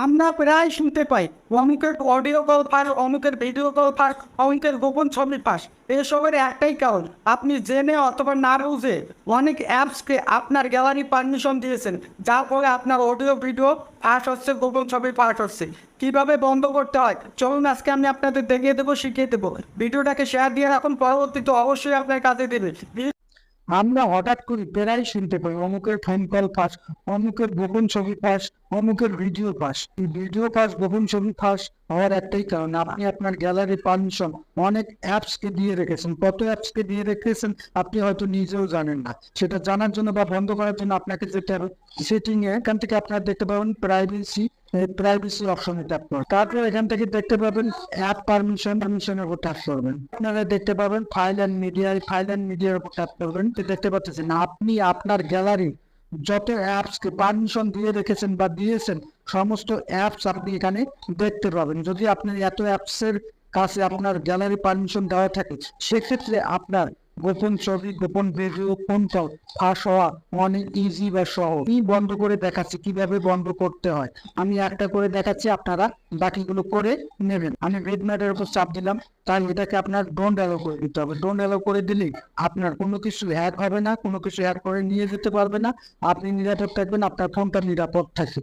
আমরা প্রায় শুনতে পাই। অমুকের অডিও কল ফাঁস, অমুকের ভিডিও কল ফাঁস, অমুকের গোপন ছবি ফাঁস। এসবের একটাই কারণ, আপনি জেনে অথবা না বুঝে অনেক অ্যাপসকে আপনার গ্যালারি পারমিশন দিয়েছেন যার ফলে আপনার অডিও ভিডিও ফাঁস হচ্ছে, গোপন ছবি ফাঁস হচ্ছে। কীভাবে বন্ধ করতে হয়? চলুন আজকে আমি আপনাদের দেখিয়ে দেবো, শিখিয়ে দেবো। ভিডিওটাকে শেয়ার দিয়ে রাখুন, পরবর্তীতে অবশ্যই আপনার কাজে দেবে। আমরা হঠাৎ করে প্রায় শুনতে পাই, অমুকের ফোন কল পাস অমুকের গোপন ছবি পাস অমুকের ভিডিও পাস। এই ভিডিও পাস গোপন ছবি পাস হওয়ার একটাই কারণ, আপনি আপনার গ্যালারি পারমিশন অনেক অ্যাপস কে দিয়ে রেখেছেন। কত অ্যাপস কে দিয়ে রেখেছেন আপনি হয়তো নিজেও জানেন না। সেটা জানার জন্য বা বন্ধ করার জন্য আপনাকে যেতে হবে সেটিং এ এখান থেকে আপনারা দেখতে পাবেন প্রাইভেসি প্রাইভেসি অপশনে ট্যাপ করুন তারপর এখান থেকে দেখতে পাবেন অ্যাপ পারমিশন পারমিশনের উপর ট্যাপ করবেন। আপনারা দেখতে পাবেন file and media file and মিডিয়ার উপর ট্যাপ করবেন। দেখতে পাচ্ছেন আপনি আপনার গ্যালারি যত অ্যাপস কে পারমিশন দিয়ে রেখেছেন বা দিয়েছেন, সমস্ত অ্যাপস আপনি এখানে দেখতে পাবেন। যদি আপনি এত অ্যাপসের কাছে আপনার গ্যালারি পারমিশন দেওয়া থাকে, সেক্ষেত্রে আপনার গোপন ছবি, গোপন ভিডিও কোনটাও ফাঁস হওয়া অনেক ইজি বা সহজ। আমি বন্ধ করে দেখাচ্ছি, কীভাবে বন্ধ করতে হয়? আমি একটা করে দেখাচ্ছি, আপনারা বাকিগুলো করে নেবেন। আমি রেডম্যাটের উপর চাপ দিলাম তাই এটাকে আপনার ডোন্ট অ্যালো করে দিতে হবে। ডোন্ট অ্যালো করে দিলেই আপনার কোনো কিছু হ্যাক হবে না, কোনো কিছু হ্যাক করে নিয়ে যেতে পারবে না। আপনি নিরাপদ থাকবেন, আপনার ফোনটা নিরাপদ থাকবে।